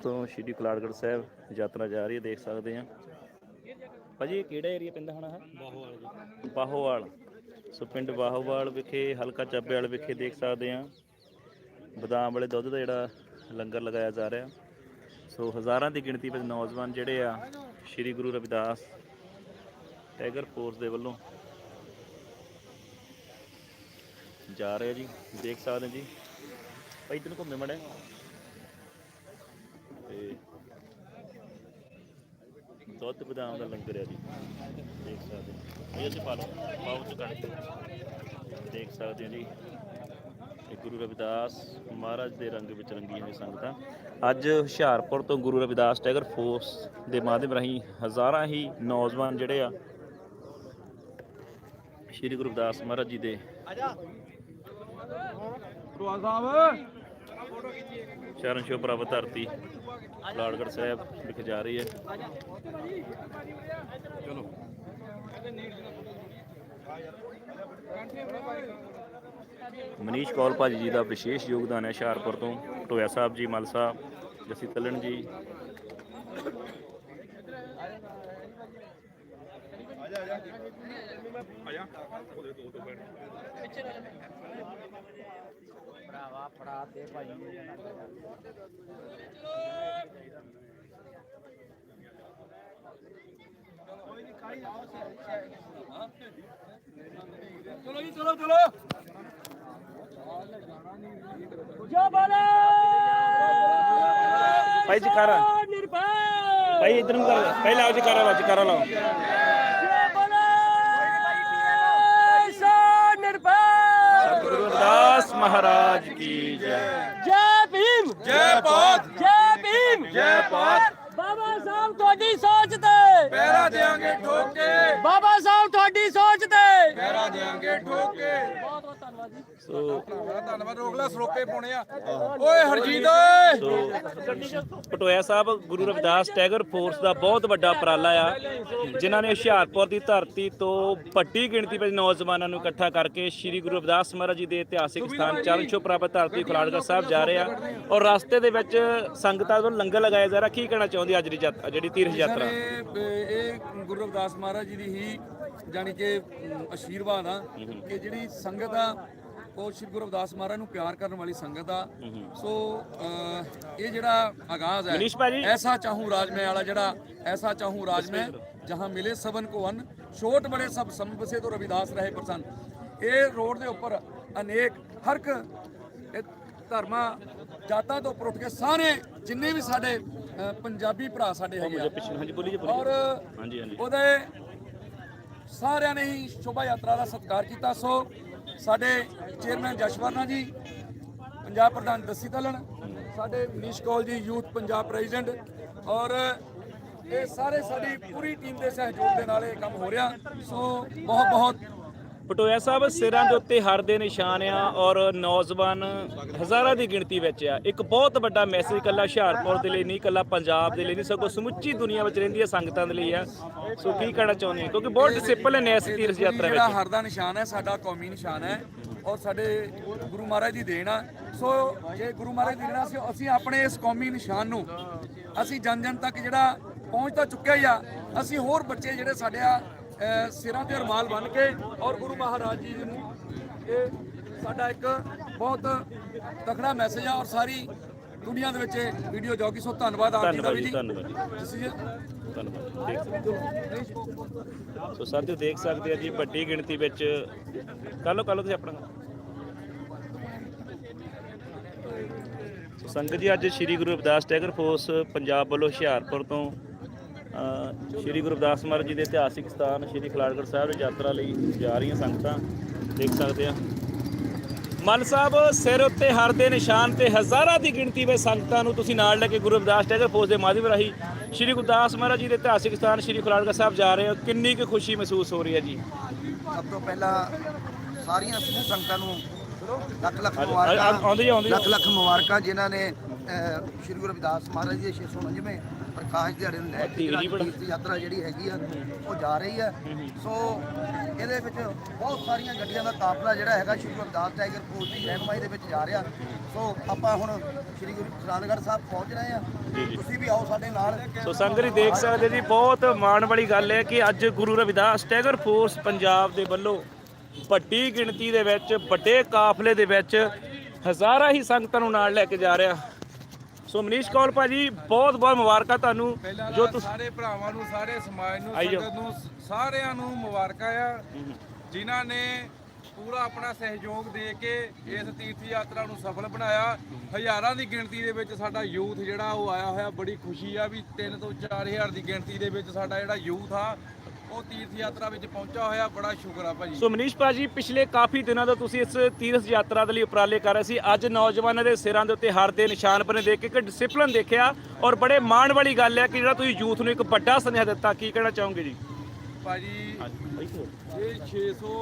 ਤੋਂ ਸ਼੍ਰੀ ਕਲਾੜਗੜ੍ਹ ਸਾਹਿਬ ਯਾਤਰਾ ਜਾ ਰਹੀ ਹੈ ਦੇਖ ਸਕਦੇ ਆ ਭਾਜੀ ਇਹ ਕਿਹੜਾ ਏਰੀਆ ਪੈਂਦਾ ਹੋਣਾ ਹੈ? ਬਾਹੋਵਾਲ ਜੀ। ਬਾਹੋਵਾਲ। ਸੋ ਪਿੰਡ ਬਾਹੋਵਾਲ ਵਿਖੇ ਹਲਕਾ ਚੱਬੇ ਵਾਲ ਵਿਖੇ ਦੇਖ ਸਕਦੇ ਆ ਬਦਾਮ ਵਾਲੇ ਦੁੱਧ ਦਾ ਜਿਹੜਾ ਲੰਗਰ ਲਗਾਇਆ ਜਾ ਰਿਹਾ। ਸੋ ਹਜ਼ਾਰਾਂ ਦੀ ਗਿਣਤੀ ਵਿੱਚ ਨੌਜਵਾਨ ਜਿਹੜੇ ਆ ਸ਼੍ਰੀ ਗੁਰੂ ਰਵਿਦਾਸ ਟਾਈਗਰ ਫੋਰਸ ਦੇ ਵੱਲੋਂ ਜਾ ਰਹੇ ਜੀ। ਦੇਖ ਸਕਦੇ ਜੀ। ਭਾਈ ਇਧਰ ਘੁੰਮੇ ਮੜੇ? ਤੇ ਦੁੱਧ ਬਦਾਮ ਦਾ ਲੰਗਰ ਹੈ ਜੀ। ਦੇਖ ਸਕਦੇ ਹੋ। ਇਹ ਅਸੀਂ ਪਾ ਲਓ। ਪਾਉ ਚ ਦੇਖ ਸਕਦੇ ਹੋ ਜੀ। ਇਹ ਗੁਰੂ ਰਵਿਦਾਸ ਮਹਾਰਾਜ ਦੇ ਰੰਗ ਵਿੱਚ ਰੰਗੀ ਹੋਈ ਸੰਗਤਾਂ। ਅੱਜ ਹੁਸ਼ਿਆਰਪੁਰ ਤੋਂ ਗੁਰੂ ਰਵਿਦਾਸ ਟੈਗਰ ਫੋਰਸ ਦੇ ਮਾਧਿਅਮ ਰਾਹੀਂ ਹਜ਼ਾਰਾਂ ਹੀ ਨੌਜਵਾਨ ਜਿਹੜੇ ਆ ਸ਼੍ਰੀ ਗੁਰੂ ਰਵਿਦਾਸ ਮਹਾਰਾਜ ਜੀ ਦੇ ਚਰਨ ਛੋਹ ਪ੍ਰਾਪਤ ਧਰਤੀ। ਲਾੜਗੜ੍ਹ ਸਾਹਿਬ ਵਿਖੇ ਜਾ ਰਹੀ ਹੈ। ਮਨੀਸ਼ ਕੌਲ ਭਾਜੀ ਜੀ ਦਾ ਵਿਸ਼ੇਸ਼ ਯੋਗਦਾਨ ਹੈ ਹੁਸ਼ਿਆਰਪੁਰ ਤੋਂ। ਟੋਇਆ ਸਾਹਿਬ ਜੀ ਮਲ ਸਾਹਿਬ ਜਸੀ ਤਲਣ ਜੀ। ਭਰਾਵਾ ਫੜਾ ਦੇ ਭਾਈ। ਚਲੋ ਜੀ ਚਲੋ ਚਲੋ। ਜੋ ਬਲੇ ਭਾਈ ਜੀ ਕਰ। ਨਿਰਭੈ। ਭਾਈ ਇਧਰ ਨੂੰ ਕਰ ਪਹਿਲਾਂ ਆਓ ਜੀ ਕਰ ਆਓ ਜੀ ਕਰ ਲਾਓ ਜੋ ਬਲੇ ਸੋ ਨਿਰਭੈ ਗੁਰੂ ਰਵਿਦਾਸ ਮਹਾਰਾਜ ਕੀ ਜੈ। ਜੈ ਭੀਮ। ਜੈ ਭਾਰਤ। ਜੈ ਭੀਮ। ਜੈ ਭਾਰਤ। ਬਾਬਾ ਸਾਹਿਬ ਤੁਹਾਡੀ ਸੋਚ ਤੇ। ਦੇਾਂਗੇ ਠੋਕ ਕੇ ਬਾਬਾ ਸਾਹਿਬ ਤੁਹਾਡੀ ਸੋਚ ਤੇ ਪਹਿਰਾ ਦੇਾਂਗੇ ਠੋਕ ਕੇ ਬਹੁਤ ਬਹੁਤ ਧੰਨਵਾਦ ਜੀ ਸੋ ਬੜਾ ਧੰਨਵਾਦ ਰੋਕ ਲੈ ਸਰੋਪੇ ਪਾਉਣੇ ਆ ਓਏ ਹਰਜੀਤ ਓਏ ਸੋ ਪਟੋਇਆ ਸਾਹਿਬ ਗੁਰੂ ਰਵਿਦਾਸ ਟੈਗਰ ਫੋਰਸ ਦਾ ਬਹੁਤ ਵੱਡਾ ਉਪਰਾਲਾ ਆ ਜਿਨ੍ਹਾਂ ਨੇ ਹੁਸ਼ਿਆਰਪੁਰ ਦੀ ਧਰਤੀ ਤੋਂ ਵੱਡੀ ਗਿਣਤੀ ਵਿੱਚ ਨੌਜਵਾਨਾਂ ਨੂੰ ਇਕੱਠਾ ਕਰਕੇ ਸ੍ਰੀ ਗੁਰੂ ਰਵਿਦਾਸ ਮਹਾਰਾਜ ਜੀ ਦੇ ਇਤਿਹਾਸਿਕ ਸਥਾਨ ਚਰਨ ਛੋਹ ਪ੍ਰਾਪਤ ਧਰਤੀ ਖਲਾੜਗੜ੍ਹ ਸਾਹਿਬ ਜਾ ਰਹੇ ਆ। ਔਰ ਰਸਤੇ ਦੇ ਵਿੱਚ ਸੰਗਤਾਂ ਵੱਲੋਂ ਲੰਗਰ ਲਗਾਇਆ ਜਾ ਰਿਹਾ। ਕੀ ਕਹਿਣਾ ਚਾਹੁੰਦੀ ਅੱਜ ਦੀ ਯਾਤ- ਜਿਹੜੀ ਤੀਰਥ ਯਾਤਰਾ? ਇਹ ਇਹ ਗੁਰੂ ਰਵਿਦਾਸ ਮਹਾਰਾਜ ਜੀ ਦੀ ਹੀ ਜਾਣੀ ਕਿ ਅਮ, ਆਸ਼ੀਰਵਾਦ ਆ ਕਿ ਜਿਹੜੀ ਸੰਗਤ ਆ ਉਹ ਸ਼੍ਰੀ ਗੁਰੂ ਰਵਿਦਾਸ ਮਹਾਰਾਜ ਨੂੰ ਪਿਆਰ ਕਰਨ ਵਾਲੀ ਸੰਗਤ ਆ। ਸੋ ਇਹ ਜਿਹੜਾ ਆਗਾਜ਼ ਹੈ। ਐਸਾ ਚਾਹੂੰ ਰਾਜ ਮੈਂ ਵਾਲਾ ਜਿਹੜਾ ਐਸਾ ਚਾਹੂੰ ਰਾਜ ਮੈਂ ਜਹਾਂ ਮਿਲੇ ਸਭਨ ਕੋ ਅਨ ਛੋਟ ਬੜੇ ਸਭ ਸੰਬਸੇ ਤੋਂ ਰਵਿਦਾਸ ਰਹੇ ਪ੍ਰਸੰਨ। ਇਹ ਰੋਡ ਦੇ ਉੱਪਰ ਅਨੇਕ ਹਰ ਇੱਕ ਧਰਮਾਂ ਜਾਤਾਂ ਤੋਂ ਉੱਪਰ ਉੱਠ ਕੇ ਸਾਰੇ ਜਿੰਨੇ ਵੀ ਸਾਡੇ ਪੰਜਾਬੀ ਭਰਾ ਸਾਡੇ ਹੈਗੇ ਆ। ਪਿੱਛੇ ਹਾਂਜੀ ਬੋਲੀ ਜੀ ਔਰ ਬੋਲੀ ਹਾਂਜੀ ਹਾਂਜੀ। ਉਹਦੇ ਸਾਰਿਆਂ ਨੇ ਹੀ ਸ਼ੋਭਾ ਯਾਤਰਾ ਦਾ ਸਤਿਕਾਰ ਕੀਤਾ। ਸੋ ਸਾਡੇ ਚੇਅਰਮੈਨ ਜਸ਼ਵਰਨਾ ਜੀ, ਪੰਜਾਬ ਪ੍ਰਧਾਨ ਦਸੀ ਤਲਣ, ਸਾਡੇ ਮਨੀਸ਼ ਕੌਲ ਜੀ, ਯੂਥ ਪੰਜਾਬ ਪ੍ਰੈਜ਼ੀਡੈਂਟ ਔਰ ਇਹ ਸਾਰੇ ਸਾਡੀ ਪੂਰੀ ਟੀਮ ਦੇ ਸਹਿਯੋਗ ਦੇ ਨਾਲ ਇਹ ਕੰਮ ਹੋ ਰਿਹਾ। ਸੋ ਬਹੁਤ ਬਹੁਤ ਪਟੋਇਆ ਸਾਹਿਬ ਸਿਰਾਂ ਦੇ ਉੱਤੇ ਹਰ ਦੇ ਨਿਸ਼ਾਨ ਆ ਔਰ ਨੌਜਵਾਨ ਹਜ਼ਾਰਾਂ ਦੀ ਗਿਣਤੀ ਵਿੱਚ ਆ। ਇੱਕ ਬਹੁਤ ਵੱਡਾ ਮੈਸੇਜ ਕੱਲਾ ਹੁਸ਼ਿਆਰਪੁਰ ਦੇ ਲਈ ਨਹੀਂ ਕੱਲਾ ਪੰਜਾਬ ਦੇ ਲਈ ਨਹੀਂ ਸਗੋਂ ਸਮੁੱਚੀ ਦੁਨੀਆ ਵਿੱਚ ਰਹਿੰਦੀਆਂ ਸੰਗਤਾਂ ਦੇ ਲਈ ਆ। ਸੋ ਕੀ ਕਹਿਣਾ ਚਾਹੁੰਦੇ ਆ ਕਿਉਂਕਿ ਬਹੁਤ ਡਿਸਪਲਿਨ ਹੈ ਇਸ ਤੀਰਥ ਯਾਤਰਾ ਜਿਹੜਾ ਵਿੱਚ। ਹਰ ਦਾ ਨਿਸ਼ਾਨ ਹੈ ਸਾਡਾ ਕੌਮੀ ਨਿਸ਼ਾਨ ਹੈ ਔਰ ਸਾਡੇ ਗੁਰੂ ਮਹਾਰਾਜ ਦੀ ਦੇਣ ਆ। ਸੋ ਜੇ ਗੁਰੂ ਮਹਾਰਾਜ ਦੀ ਦੇਣ ਆ, ਅਸੀਂ ਅਸੀਂ ਆਪਣੇ ਇਸ ਕੌਮੀ ਨਿਸ਼ਾਨ ਨੂੰ ਅਸੀਂ ਜਨ ਜਨ ਤੱਕ ਜਿਹੜਾ ਪਹੁੰਚ ਤਾਂ ਚੁੱਕਿਆ ਹੀ ਆ ਅਸੀਂ ਹੋਰ ਬੱਚੇ ਜਿਹੜੇ ਸਾਡੇ ਆ ਸਿਰਾਂ ਤੇ ਰੁਮਾਲ ਬੰਨ ਕੇ ਔਰ ਗੁਰੂ ਮਹਾਰਾਜ ਜੀ ਨੂੰ ਇਹ ਸਾਡਾ ਇੱਕ ਬਹੁਤ ਤਕੜਾ ਮੈਸੇਜ ਆ ਔਰ ਸਾਰੀ ਦੁਨੀਆ ਦੇ ਵਿੱਚ ਇਹ ਵੀਡੀਓ ਜੋਗੀ ਸੋ ਧੰਨਵਾਦ ਆਪ ਜੀ ਦਾ ਵੀ ਜੀ। ਧੰਨਵਾਦ ਦੇਖ ਸਕਦੇ ਹੋ। ਸੋ ਸਾਥੀਓ ਦੇਖ ਸਕਦੇ ਆ ਜੀ ਵੱਡੀ ਗਿਣਤੀ ਵਿੱਚ ਕਰ ਲਓ ਤੁਸੀਂ ਆਪਣਾ ਸੋ ਸੰਗਤ ਜੀ ਅੱਜ ਸ੍ਰੀ ਗੁਰੂ ਰਵਿਦਾਸ ਟੈਗਰ ਫੋਰਸ ਪੰਜਾਬ ਵੱਲੋਂ ਹੁਸ਼ਿਆਰਪੁਰ ਤੋਂ ਸ੍ਰੀ ਗੁਰੂ ਰਵਿਦਾਸ ਮਹਾਰਾਜ ਜੀ ਦੇ ਇਤਿਹਾਸਿਕ ਸਥਾਨ ਸ੍ਰੀ ਖਲਾੜਗੜ੍ਹ ਸਾਹਿਬ ਦੀ ਯਾਤਰਾ ਲਈ ਜਾ ਰਹੀਆਂ ਸੰਗਤਾਂ ਦੇਖ ਸਕਦੇ ਆ ਮਲ ਸਾਹਿਬ ਸਿਰ ਉੱਤੇ ਹਰ ਦੇ ਨਿਸ਼ਾਨ ਤੇ ਹਜ਼ਾਰਾਂ ਦੀ ਗਿਣਤੀ ਵਿੱਚ ਸੰਗਤਾਂ ਨੂੰ ਤੁਸੀਂ ਨਾਲ ਲੈ ਕੇ ਗੁਰੂ ਰਵਿਦਾਸ ਟੈਗਰ ਫੌਜ ਦੇ ਮਾਧਿਅਮ ਰਾਹੀਂ ਸ੍ਰੀ ਗੁਰਦਾਸ ਮਹਾਰਾਜ ਜੀ ਦੇ ਇਤਿਹਾਸਿਕ ਸਥਾਨ ਸ੍ਰੀ ਖੁਰਾੜਗੜ੍ਹ ਸਾਹਿਬ ਜਾ ਰਹੇ ਹੋ। ਕਿੰਨੀ ਕੁ ਖੁਸ਼ੀ ਮਹਿਸੂਸ ਹੋ ਰਹੀ ਹੈ ਜੀ? ਸਭ ਤੋਂ ਪਹਿਲਾਂ ਸਾਰੀਆਂ ਸੰਗਤਾਂ ਨੂੰ ਲੱਖ ਲੱਖ ਮੁਬਾਰਕਾਂ ਆਉਂਦੀ ਆਉਂਦੀ। ਲੱਖ ਲੱਖ ਮੁਬਾਰਕਾਂ ਜਿਨ੍ਹਾਂ ਨੇ ਸ਼੍ਰੀ ਗੁਰੂ ਰਵਿਦਾਸ ਮਹਾਰਾਜ ਜੀ ਦੇ 649ਵੇਂ ਪ੍ਰਕਾਸ਼ ਦਿਹਾੜੇ ਨੂੰ ਲੈ ਕੇ ਤੀਰਥ ਯਾਤਰਾ ਜਿਹੜੀ ਹੈਗੀ ਆ ਉਹ ਜਾ ਰਹੀ ਆ। ਸੋ ਇਹਦੇ ਵਿੱਚ ਬਹੁਤ ਸਾਰੀਆਂ ਗੱਡੀਆਂ ਦਾ ਕਾਫਲਾ ਜਿਹੜਾ ਹੈਗਾ ਸ਼੍ਰੀ ਗੁਰੂ ਰਵਿਦਾਸ ਟਾਈਗਰ ਫੋਰਸ ਦੀ ਰਹਿਨਮਾਈ ਦੇ ਵਿੱਚ ਜਾ ਰਿਹਾ। ਸੋ ਆਪਾਂ ਹੁਣ ਸ਼੍ਰੀ ਗੁਰੂ ਖਰਾਦਗੜ੍ਹ ਸਾਹਿਬ ਪਹੁੰਚ ਰਹੇ ਆ। ਤੁਸੀਂ ਵੀ ਆਓ ਸਾਡੇ ਨਾਲ। ਸੋ ਸੰਗਤ ਜੀ ਦੇਖ ਸਕਦੇ ਜੀ ਬਹੁਤ ਮਾਣ ਵਾਲੀ ਗੱਲ ਹੈ ਕਿ ਅੱਜ ਗੁਰੂ ਰਵਿਦਾਸ ਟੈਗਰ ਫੋਰਸ ਪੰਜਾਬ ਦੇ ਵੱਲੋਂ ਵੱਡੀ ਗਿਣਤੀ ਦੇ ਵਿੱਚ ਵੱਡੇ ਕਾਫਲੇ ਦੇ ਵਿੱਚ ਹਜ਼ਾਰਾਂ ਹੀ ਸੰਗਤਾਂ ਨੂੰ ਨਾਲ ਲੈ ਕੇ ਜਾ ਰਿਹਾ। ਸੋ ਮਨੀਸ਼ ਕੌਲ ਭਾਜੀ ਬਹੁਤ ਬਹੁਤ ਮੁਬਾਰਕਾਂ ਤੁਹਾਨੂੰ। ਜੋ ਤੁਸੀਂ ਸਾਰੇ ਭਰਾਵਾਂ ਨੂੰ ਸਾਰੇ ਸਮਾਜ ਨੂੰ ਆਈਓ। ਸੰਗਤ ਨੂੰ ਸਾਰਿਆਂ ਨੂੰ ਮੁਬਾਰਕਾਂ ਆ। ਜਿਨ੍ਹਾਂ ਨੇ ਪੂਰਾ ਆਪਣਾ ਸਹਿਯੋਗ ਦੇ ਕੇ ਇਸ ਤੀਰਥ ਯਾਤਰਾ ਨੂੰ ਸਫਲ ਬਣਾਇਆ। ਹਜ਼ਾਰਾਂ ਦੀ ਗਿਣਤੀ ਦੇ ਵਿੱਚ ਸਾਡਾ ਯੂਥ ਜਿਹੜਾ ਉਹ ਆਇਆ ਹੋਇਆ ਬੜੀ ਖੁਸ਼ੀ ਆ ਵੀ 3 ਤੋਂ 4000 ਦੀ ਗਿਣਤੀ ਦੇ ਵਿੱਚ ਸਾਡਾ ਜਿਹੜਾ ਯੂਥ ਆ ਉਹ ਤੀਰਥ ਯਾਤਰਾ ਵਿੱਚ ਪਹੁੰਚਾ ਹੋਇਆ ਬੜਾ ਸ਼ੁਕਰ ਆ ਭਾਜੀ। ਸੋ ਮਨੀਸ਼ ਭਾਜੀ ਪਿਛਲੇ ਕਾਫੀ ਦਿਨਾਂ ਤੋਂ ਤੁਸੀਂ ਇਸ ਤੀਰਥ ਯਾਤਰਾ ਦੇ ਲਈ ਉਪਰਾਲੇ ਕਰ ਰਹੇ ਸੀ। ਅੱਜ ਨੌਜਵਾਨਾਂ ਦੇ ਸਿਰਾਂ ਦੇ ਉੱਤੇ ਹਰ ਦੇ ਨਿਸ਼ਾਨ ਬਣੇ ਦੇਖ ਕੇ ਇੱਕ ਡਿਸਪਲਿਨ ਦੇਖਿਆ ਔਰ ਬੜੇ ਮਾਣ ਵਾਲੀ ਗੱਲ ਹੈ ਕਿ ਜਿਹੜਾ ਤੁਸੀਂ ਯੂਥ ਨੂੰ ਇੱਕ ਵੱਡਾ ਸੁਨੇਹਾ ਦਿੱਤਾ। ਕੀ ਕਹਿਣਾ ਚਾਹੋਗੇ ਜੀ? ਭਾਜੀ ਇਹ 600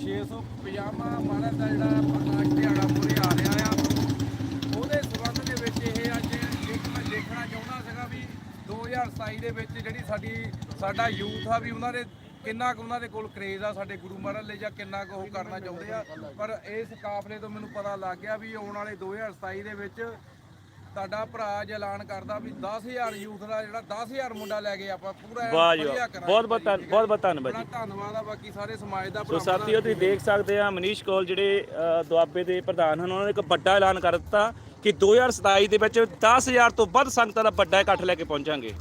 650 ਮਾਣਾ ਦਾ ਜਿਹੜਾ ਪ੍ਰਕਾਸ਼ ਦਿਹਾੜਾ ਪੂਰੇ ਆ ਰਿਹਾ ਆ ਉਹਦੇ ਸਬੰਧ ਦੇ ਵਿੱਚ ਇਹ ਅੱਜ ਇੱਕ ਮੈਂ ਦੇਖਣਾ ਚਾਹੁੰਦਾ ਸੀਗਾ ਵੀ 2027 ਦੇ ਵਿੱਚ ਜਿਹੜੀ ਸਾਡੀ ਸਾਡਾ ਯੂਥ ਆ ਵੀ ਉਹਨਾਂ ਦੇ ਕਿੰਨਾ ਕੁ ਉਹਨਾਂ ਦੇ ਕੋਲ ਕਰੇਜ਼ ਆ ਸਾਡੇ ਗੁਰੂ ਮਹਾਰਾਜ ਲਈ ਜਾਂ ਕਿੰਨਾ ਕੁ ਉਹ ਕਰਨਾ ਚਾਹੁੰਦੇ ਆ ਪਰ ਇਸ ਕਾਫਲੇ ਤੋਂ ਮੈਨੂੰ ਪਤਾ ਲੱਗ ਗਿਆ ਵੀ ਆਉਣ ਵਾਲੇ 2027 ਦੇ ਵਿੱਚ ਤੁਹਾਡਾ ਭਰਾ ਐਲਾਨ ਕਰਦਾ ਵੀ 10000 ਯੂਥ ਦਾ ਜਿਹੜਾ 10000 ਮੁੰਡਾ ਲੈ ਕੇ ਆਪਾਂ ਪੂਰਾ ਵਧੀਆ। ਕਰਾਂਗੇ ਬਹੁਤ ਬਹੁਤ। ਬਹੁਤ ਬਹੁਤ ਧੰਨਵਾਦ ਜੀ ਧੰਨਵਾਦ ਆ ਬਾਕੀ ਸਾਰੇ ਸਮਾਜ ਦਾ ਸੋ। ਸਾਥੀਓ ਤੁਸੀਂ ਦੇਖ ਸਕਦੇ ਆ ਮਨੀਸ਼ ਕੌਲ ਜਿਹੜੇ ਦੁਆਬੇ ਦੇ ਪ੍ਰਧਾਨ ਹਨ ਉਹਨਾਂ ਨੇ ਇੱਕ ਵੱਡਾ ਐਲਾਨ ਕਰ ਦਿੱਤਾ ਕਿ 2027 ਦੇ ਵਿੱਚ 10000 ਤੋਂ ਵੱਧ ਸੰਗਤਾਂ ਦਾ ਵੱਡਾ ਇਕੱਠ ਲੈ ਕੇ ਪਹੁੰਚਾਂਗੇ।